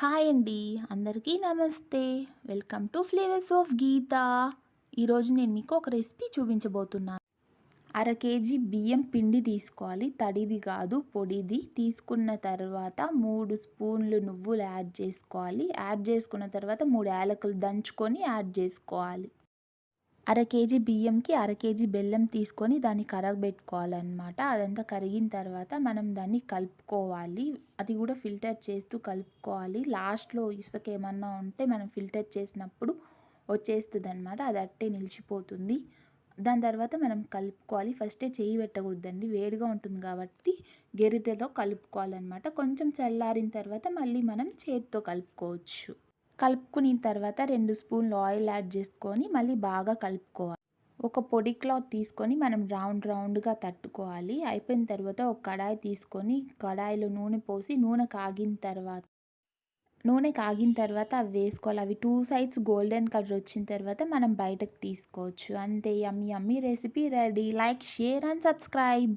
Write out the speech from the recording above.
Hi అండి. అందరికీ నమస్తే. Welcome to flavours of Geetha. ఈరోజు నేను మీకు ఒక రెసిపీ చూపించబోతున్నాను. అర కేజీ బియ్యం పిండి తీసుకోవాలి. తడిది కాదు పొడిది. తీసుకున్న తర్వాత మూడు స్పూన్లు నువ్వులు యాడ్ చేసుకోవాలి. యాడ్ చేసుకున్న తర్వాత మూడు యాలకులు దంచుకొని యాడ్ చేసుకోవాలి. అర కేజీ బియ్యంకి అర కేజీ బెల్లం తీసుకొని దాన్ని కరగబెట్టుకోవాలన్నమాట. అదంతా కరిగిన తర్వాత మనం దాన్ని కలుపుకోవాలి. అది కూడా ఫిల్టర్ చేస్తూ కలుపుకోవాలి. లాస్ట్లో ఇసుక ఏమన్నా ఉంటే మనం ఫిల్టర్ చేసినప్పుడు వచ్చేస్తుంది అనమాట అది అట్టే నిలిచిపోతుంది. దాని తర్వాత మనం కలుపుకోవాలి. ఫస్టే చేయి పెట్టకూడదండి. వేడిగా ఉంటుంది కాబట్టి గెరిటెతో కలుపుకోవాలన్నమాట. కొంచెం చల్లారిన తర్వాత మళ్ళీ మనం చేతితో కలుపుకోవచ్చు. కలుపుకున్న తర్వాత రెండు స్పూన్లు ఆయిల్ యాడ్ చేసుకొని మళ్ళీ బాగా కలుపుకోవాలి. ఒక పొడి క్లాత్ తీసుకొని మనం రౌండ్ రౌండ్గా తట్టుకోవాలి. అయిపోయిన తర్వాత ఒక కడాయి తీసుకొని కడాయిలో నూనె పోసి నూనె కాగిన తర్వాత నూనె కాగిన తర్వాత అవి వేసుకోవాలి. అవి టూ సైడ్స్ గోల్డెన్ కలర్ వచ్చిన తర్వాత మనం బయటకు తీసుకోవచ్చు. అంతే. అమ్మి అమ్మి recipe ready. Like share and subscribe.